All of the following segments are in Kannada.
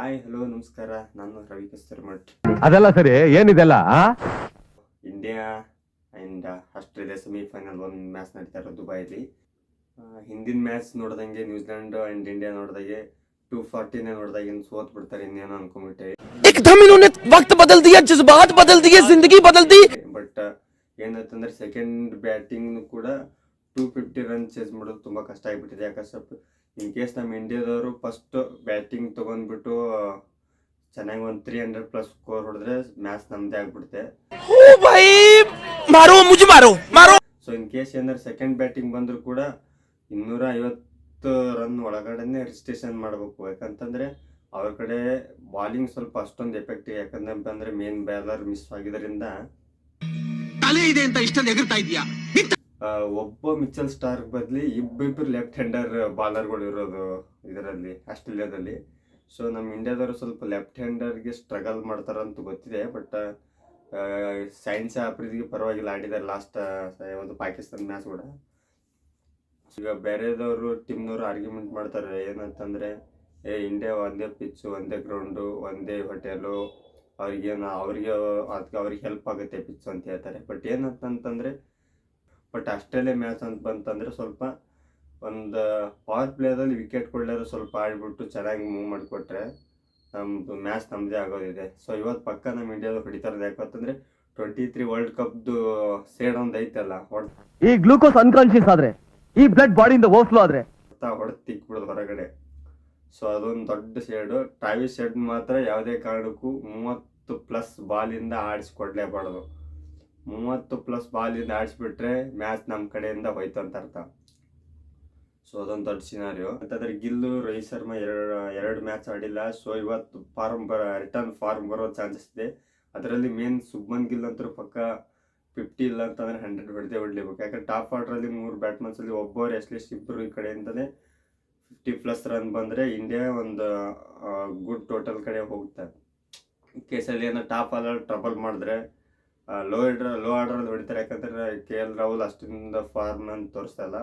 ಹಾಯ್ ಹಲೋ ನಮಸ್ಕಾರ ನಾನು ರವಿ ಕಸ್ತರ್ಮಠ್ ಅದೆಲ್ಲ ಸರಿ ಏನಿದೆಲ್ಲ ಇಂಡಿಯಾ ಆ್ಯಂಡ್ ಆಸ್ಟ್ರೇಲಿಯಾ ಸೆಮಿಫೈನಲ್ ಒಂದು ಮ್ಯಾಚ್ ನಡೀತಾ ಇರೋದು ದುಬೈಲಿ ಆ, ಹಿಂದಿನ ಮ್ಯಾಚ್ ನೋಡ್ದಂಗೆ ನ್ಯೂಜಿಲೆಂಡ್ ಆ್ಯಂಡ್ ಇಂಡಿಯಾ ನೋಡ್ದಾಗೆ ಟೂ ಫಾರ್ಟಿನೇ ನೋಡ್ದಾಗ ಇನ್ನು ಸೋತ್ ಬಿಡ್ತಾರೆ ಇನ್ನೇನೋ ಅನ್ಕೊಂಬಿಟ್ಟೆ एकदम इन्होंने वक्त बदल दिया जज्बात बदल दिए जिंदगी बदल दी ಬಟ್ ಏನಾಯ್ತಂದ್ರೆ ಸೆಕೆಂಡ್ ಬ್ಯಾಟಿಂಗ್ ಕೂಡ ಟೂ ಫಿಫ್ಟಿ ರನ್ ಚೇಸ್ ಮಾಡೋದು ತುಂಬ ಕಷ್ಟ ಆಗಿಬಿಟ್ಟಿದೆ ಯಾಕಂದ್ರೆ ಸ್ವಲ್ಪ ಇನ್ ಕೇಸ್ ನಮ್ಮ ಇಂಡಿಯಾದವರು ಫಸ್ಟ್ ಬ್ಯಾಟಿಂಗ್ ತಗೊಂಡ್ಬಿಟ್ಟು ಚೆನ್ನಾಗಿ ಒಂದು ತ್ರೀ ಹಂಡ್ರೆಡ್ ಪ್ಲಸ್ ಸ್ಕೋರ್ ಹೊಡೆದ್ರೆ ಮ್ಯಾಚ್ ನಮ್ಮದೇ ಆಗ್ಬಿಡುತ್ತೆ. ಸೊ ಇನ್ ಕೇಸ್ ಏನಾದ್ರು ಸೆಕೆಂಡ್ ಬ್ಯಾಟಿಂಗ್ ಬಂದರೂ ಕೂಡ ಇನ್ನೂರ ಐವತ್ತು ರನ್ ಒಳಗಡೆನೆ ರಿಜಿಸ್ಟ್ರೇಷನ್ ಮಾಡಬೇಕು. ಯಾಕಂತಂದ್ರೆ ಅವ್ರ ಕಡೆ ಬಾಲಿಂಗ್ ಸ್ವಲ್ಪ ಅಷ್ಟೊಂದು ಎಫೆಕ್ಟ್ ಯಾಕಂದ್ರೆ ಮೇನ್ ಬ್ಯಾಲರ್ ಮಿಸ್ ಆಗಿದ್ದರಿಂದ ಇದೆ ಅಂತ ಇಷ್ಟೊಂದು ಎಗರ್ತಾ ಇದೆಯಾ ಒಬ್ಬ ಮಿಚಲ್ ಸ್ಟಾರ್ ಬದಲಿ ಇಬ್ಬಿಬ್ಬರು ಲೆಫ್ಟ್ ಹ್ಯಾಂಡರ್ ಬಾಲರ್ಗಳು ಇರೋದು ಇದರಲ್ಲಿ, ಆಸ್ಟ್ರೇಲಿಯಾದಲ್ಲಿ. ಸೊ ನಮ್ಮ ಇಂಡಿಯಾದವರು ಸ್ವಲ್ಪ ಲೆಫ್ಟ್ ಹ್ಯಾಂಡರ್ಗೆ ಸ್ಟ್ರಗಲ್ ಮಾಡ್ತಾರಂತ ಗೊತ್ತಿದೆ ಬಟ್ ಸೈನ್ಸ್ ಆಪ್ರಿದ್ಗೆ ಪರವಾಗಿಲ್ಲ, ಆಡಿದ್ದಾರೆ ಲಾಸ್ಟ್ ಒಂದು ಪಾಕಿಸ್ತಾನ ಮ್ಯಾಚ್ ಕೂಡ. ಈಗ ಬೇರೆದವರು ಟೀಮ್ನವರು ಆರ್ಗ್ಯುಮೆಂಟ್ ಮಾಡ್ತಾರೆ, ಏನಂತಂದರೆ, ಏ ಇಂಡಿಯಾ ಒಂದೇ ಪಿಚ್ಚು ಒಂದೇ ಗ್ರೌಂಡು ಒಂದೇ ಹೋಟೆಲು ಅವ್ರಿಗೇನು, ಅವ್ರಿಗೆ ಅದಕ್ಕೆ ಅವ್ರಿಗೆ ಹೆಲ್ಪ್ ಆಗುತ್ತೆ ಪಿಚ್ ಅಂತ ಹೇಳ್ತಾರೆ. ಬಟ್ ಏನಂತಂತಂದ್ರೆ ಬಟ್ ಆಸ್ಟ್ರೇಲಿಯಾ ಮ್ಯಾಚ್ ಅಂತ ಬಂತಂದ್ರೆ ಸ್ವಲ್ಪ ಒಂದು ಪವರ್ ಪ್ಲೇದಲ್ಲಿ ವಿಕೆಟ್ ಕೊಳ್ಳೋರು ಸ್ವಲ್ಪ ಆಡಿಬಿಟ್ಟು ಚೆನ್ನಾಗಿ ಮೂವ್ ಮಾಡಿಕೊಟ್ರೆ ನಮ್ಮದು ಮ್ಯಾಚ್ ನಮ್ಮದೇ ಆಗೋದಿದೆ. ಸೊ ಇವತ್ತು ಪಕ್ಕ ನಮ್ಮ ಇಂಡಿಯಾದ ಹೊಡಿತಾರೆ ಯಾಕಂತಂದ್ರೆ ಟ್ವೆಂಟಿ ತ್ರೀ ವರ್ಲ್ಡ್ ಕಪ್ದು ಸೇಡ್ ಒಂದು ಐತಲ್ಲ ಈ ಗ್ಲೂಕೋಸ್ ಅನ್ಕಾನ್ಶಿಯಸ್ ಆದರೆ ಈ ಬ್ಲಡ್ ಬಾಡಿಯಿಂದ ಓಸ್ಲೋ ಆದ್ರೆ. ಹೊಡೆದು ತಿಕ್ಬಿಡೋದು ಹೊರಗಡೆ. ಸೊ ಅದೊಂದು ದೊಡ್ಡ ಶೇಡು ಟ್ರಾವಿಸ್ ಶೆಡ್ ಮಾತ್ರ ಯಾವುದೇ ಕಾರಣಕ್ಕೂ ಮೂವತ್ತು ಪ್ಲಸ್ ಬಾಲಿಂದ ಆಡಿಸ್ಕೊಡ್ಲೇಬಾರ್ದು. ಮೂವತ್ತು ಪ್ಲಸ್ ಬಾಲಿಂದ ಆಡಿಸ್ಬಿಟ್ರೆ ಮ್ಯಾಚ್ ನಮ್ಮ ಕಡೆಯಿಂದ ಹೋಯ್ತು ಅಂತ ಅರ್ಥ. ಸೊ ಅದೊಂದು ದೊಡ್ಡ ಸಿನಾರಿಯೋ ಅಂತಂದ್ರೆ ಗಿಲ್ಲು, ರೋಹಿತ್ ಶರ್ಮಾ ಎರಡು ಎರಡು ಮ್ಯಾಚ್ ಆಡಿಲ್ಲ. ಸೊ ಇವತ್ತು ಫಾರ್ಮ್ ಬರ ರಿಟರ್ನ್ ಫಾರ್ಮ್ ಬರೋ ಚಾನ್ಸಸ್ ಇದೆ. ಅದರಲ್ಲಿ ಮೇನ್ ಸುಬ್ಮನ್ ಗಿಲ್ ಅಂತೂ ಪಕ್ಕ ಫಿಫ್ಟಿ ಇಲ್ಲ ಅಂತಂದ್ರೆ ಹಂಡ್ರೆಡ್ ಹೊಡೆದೇ ಹೊಡ್ಲೇಬೇಕು ಯಾಕಂದ್ರೆ ಟಾಪ್ ಆರ್ಡ್ರಲ್ಲಿ ಮೂರು ಬ್ಯಾಟ್ಮನ್ಸಲ್ಲಿ ಒಬ್ಬರು ಎಟ್ಲೀಸ್ಟ್ ಇಬ್ಬರು ಈ ಕಡೆಯಿಂದನೇ ಫಿಫ್ಟಿ ಪ್ಲಸ್ ರನ್ ಬಂದರೆ ಇಂಡಿಯಾ ಒಂದು ಗುಡ್ ಟೋಟಲ್ ಕಡೆ ಹೋಗುತ್ತೆ. ಕೇಸಲ್ಲಿ ಏನೋ ಟಾಪ್ ಆರ್ಡರ್ ಟ್ರಬಲ್ ಮಾಡಿದ್ರೆ ಲೋ ಆರ್ಡರ್ ಲೋ ಆರ್ಡ್ರಲ್ಲಿ ಹೊಡಿತಾರೆ. ಯಾಕಂದ್ರೆ ಕೆ ಎಲ್ ರಾಹುಲ್ ಅಷ್ಟಿಂದ ಫಾರ್ಮ್ ಅಂತ ತೋರಿಸ್ತಾ ಇಲ್ಲ.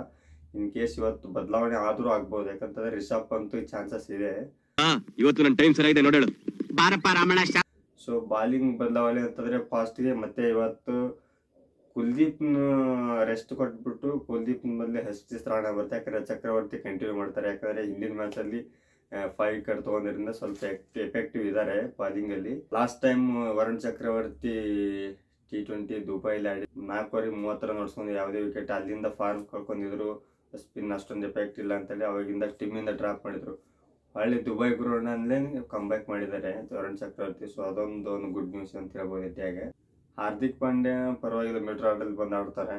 ಇನ್ ಕೇಸ್ ಇವತ್ತು ಬದಲಾವಣೆ ಆದರೂ ಆಗ್ಬೋದು. ಯಾಕಂತಂದ್ರೆ ರಿಷಬ್ ಅಂತೂ ಚಾನ್ಸಸ್ ಇದೆ. ಇವತ್ತು ನನ್ನ ಟೈಮ್ ಸರಿಯಾಗಿದೆ ನೋಡೋಣ ಬಾರಪ್ಪ ರಾಮಣ್ಣ ಸೊ ಬಾಲಿಂಗ್ ಬದಲಾವಣೆ ಅಂತಂದ್ರೆ ಫಾಸ್ಟ್ಗೆ ಮತ್ತೆ ಇವತ್ತು ಕುಲ್ದೀಪ್ ರೆಸ್ಟ್ ಕೊಟ್ಬಿಟ್ಟು ಕುಲ್ದೀಪ್ ಬದಲು ಹಸ್ತಿ ರಾಣ ಬರುತ್ತೆ. ಯಾಕಂದ್ರೆ ಚಕ್ರವರ್ತಿ ಕಂಟಿನ್ಯೂ ಮಾಡ್ತಾರೆ. ಯಾಕಂದ್ರೆ ಹಿಂದಿನ ಮ್ಯಾಚಲ್ಲಿ ಫೈವ್ ವಿಕೆಟ್ ತಗೊಂಡ್ರಿಂದ ಸ್ವಲ್ಪ ಎಫೆಕ್ಟಿವ್ ಇದ್ದಾರೆ ಬಾಲಿಂಗ್ ಅಲ್ಲಿ. Last time Varun Chakravarthy T twenty ದುಬೈಲಿ ಆಡಿ ಮೂವತ್ತು ಮೂವತ್ತರ ನೋಡ್ಸ್ಕೊಂಡು ಯಾವುದೇ ವಿಕೆಟ್ ಅಲ್ಲಿಂದ ಫಾರ್ಮ್ ಕಳ್ಕೊಂಡಿದ್ರು. ಸ್ಪಿನ್ ಅಷ್ಟೊಂದು ಎಫೆಕ್ಟ್ ಇಲ್ಲ ಅಂತೇಳಿ ಅವಾಗಿಂದ ಟೀಮಿಂದ ಡ್ರಾಪ್ ಮಾಡಿದ್ರು. ಹಳ್ಳಿ ದುಬೈ ಗ್ರೌಂಡಲ್ಲೇ ಕಂಬ್ಯಾಕ್ ಮಾಡಿದ್ದಾರೆ ವರುಣ್ ಚಕ್ರವರ್ತಿ. ಸೊ ಅದೊಂದು ಒಂದು ಗುಡ್ ನ್ಯೂಸ್ ಅಂತ ಹೇಳ್ಬೋದು ಇಂಡಿಯಾಗೆ ಹಾರ್ದಿಕ್ ಪಾಂಡ್ಯ ಪರವಾಗಿಲ್ಲ ಮಿಡ್ಲ್ ಆರ್ಡರ್ ಬಂದು ಆಡ್ತಾರೆ.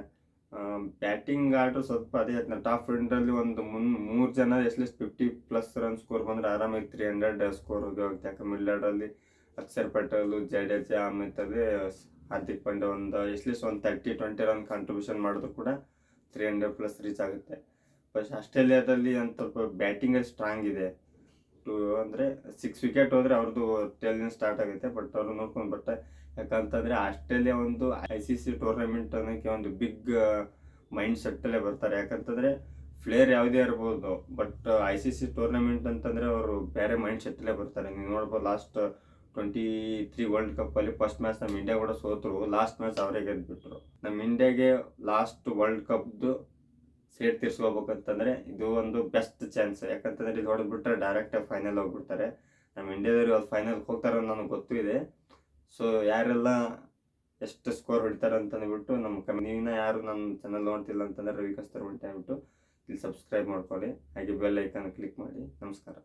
ಬ್ಯಾಟಿಂಗ್ ಆರ್ಡರ್ ಸ್ವಲ್ಪ ಅದೇ ಟಾಪ್ ಫ್ರೆಂಡಲ್ಲಿ ಒಂದು ಮುನ್, ಮೂರು ಜನ at least fifty plus run score ಬಂದರೆ ಆರಾಮಾಗಿ ತ್ರೀ ಹಂಡ್ರೆಡ್ ಸ್ಕೋರ್ ಹೋಗುತ್ತೆ ಯಾಕೆ ಮಿಡ್ಲ್ ಆರ್ಡರಲ್ಲಿ ಅಕ್ಷರ್ ಪಟೇಲ್ ಜಡೇಜಾ ಆಮೇಲೆ ಹಾರ್ದಿಕ್ ಪಾಂಡೆ ಒಂದು ಎಟ್ಲೀಸ್ಟ್ ಒಂದು ತರ್ಟಿ ಟ್ವೆಂಟಿ ರನ್ ಕಾಂಟ್ರಿಬ್ಯೂಷನ್ ಮಾಡಿದ್ರು ಕೂಡ ತ್ರೀ ಹಂಡ್ರೆಡ್ ಪ್ಲಸ್ ರೀಚ್ ಆಗುತ್ತೆ. ಫಸ್ಟ್ ಆಸ್ಟ್ರೇಲಿಯಾದಲ್ಲಿ ಒಂದು ಸ್ವಲ್ಪ ಬ್ಯಾಟಿಂಗಲ್ಲಿ ಸ್ಟ್ರಾಂಗ್ ಇದೆ. ಟು ಅಂದರೆ ಸಿಕ್ಸ್ ವಿಕೆಟ್ ಹೋದರೆ ಅವ್ರದ್ದು ಟೆಲ್ಲಿನ ಸ್ಟಾರ್ಟ್ ಆಗುತ್ತೆ ಬಟ್ ಅವರು ನೋಡ್ಕೊಂಡು ಬರ್ತಾರೆ ಯಾಕಂತಂದರೆ ಆಸ್ಟ್ರೇಲಿಯಾ ಒಂದು ಐ ಸಿ ಸಿ ಟೂರ್ನಮೆಂಟ್ ಅನ್ನೋಕ್ಕೆ ಒಂದು ಬಿಗ್ ಮೈಂಡ್ ಸೆಟ್ಟಲ್ಲೇ ಬರ್ತಾರೆ. ಯಾಕಂತಂದರೆ ಪ್ಲೇಯರ್ ಯಾವುದೇ ಇರ್ಬೋದು but I C C tournament ಅಂತಂದರೆ ಅವರು ಬೇರೆ ಮೈಂಡ್ ಸೆಟ್ಟಲ್ಲೇ ಬರ್ತಾರೆ. ನೀವು ನೋಡ್ಬೋದು ಲಾಸ್ಟ್ ಟ್ವೆಂಟಿ ತ್ರೀ ವರ್ಲ್ಡ್ ಕಪ್ಪಲ್ಲಿ ಫಸ್ಟ್ ಮ್ಯಾಚ್ ನಮ್ಮ ಇಂಡಿಯಾ ಕೂಡ ಸೋತರು ಲಾಸ್ಟ್ ಮ್ಯಾಚ್ ಅವರೇ ಗೆದ್ಬಿಟ್ರು. ನಮ್ಮ ಇಂಡಿಯಾಗೆ ಲಾಸ್ಟ್ ವರ್ಲ್ಡ್ ಕಪ್ದು ಸೇಟ್ ತೀರ್ಸ್ಕೋಬೇಕಂತಂದ್ರೆ ಇದು ಒಂದು ಬೆಸ್ಟ್ ಚಾನ್ಸ್ ಯಾಕಂತಂದ್ರೆ ಇದು ಹೊಡೆದ್ಬಿಟ್ರೆ ಡೈರೆಕ್ಟ್ ಫೈನಲ್ ಹೋಗ್ಬಿಡ್ತಾರೆ. ನಮ್ಮ ಇಂಡಿಯಾದವ್ರು ಇವತ್ತು ಫೈನಲ್ ಹೋಗ್ತಾರೆ ನನಗೆ ಗೊತ್ತು ಇದೆ ಸೊ ಯಾರೆಲ್ಲ ಎಷ್ಟು ಸ್ಕೋರ್ ಹೊಡಿತಾರೆ ಅಂತ ಅಂದ್ಬಿಟ್ಟು ನಮ್ಮ ಕಮ್ಮಿನ ಯಾರು ನನ್ನ ಚಾನಲ್ ನೋಡ್ತಿಲ್ಲ ಅಂತಂದ್ರೆ ರವಿ ಕಸ್ತರ್ ಬಿಟ್ಟು ಇಲ್ಲಿ ಸಬ್ಸ್ಕ್ರೈಬ್ ಮಾಡ್ಕೊಳ್ಳಿ. ಹಾಗೆ ಬೆಲ್ ಐಕಾನ್ ಕ್ಲಿಕ್ ಮಾಡಿ. ನಮಸ್ಕಾರ.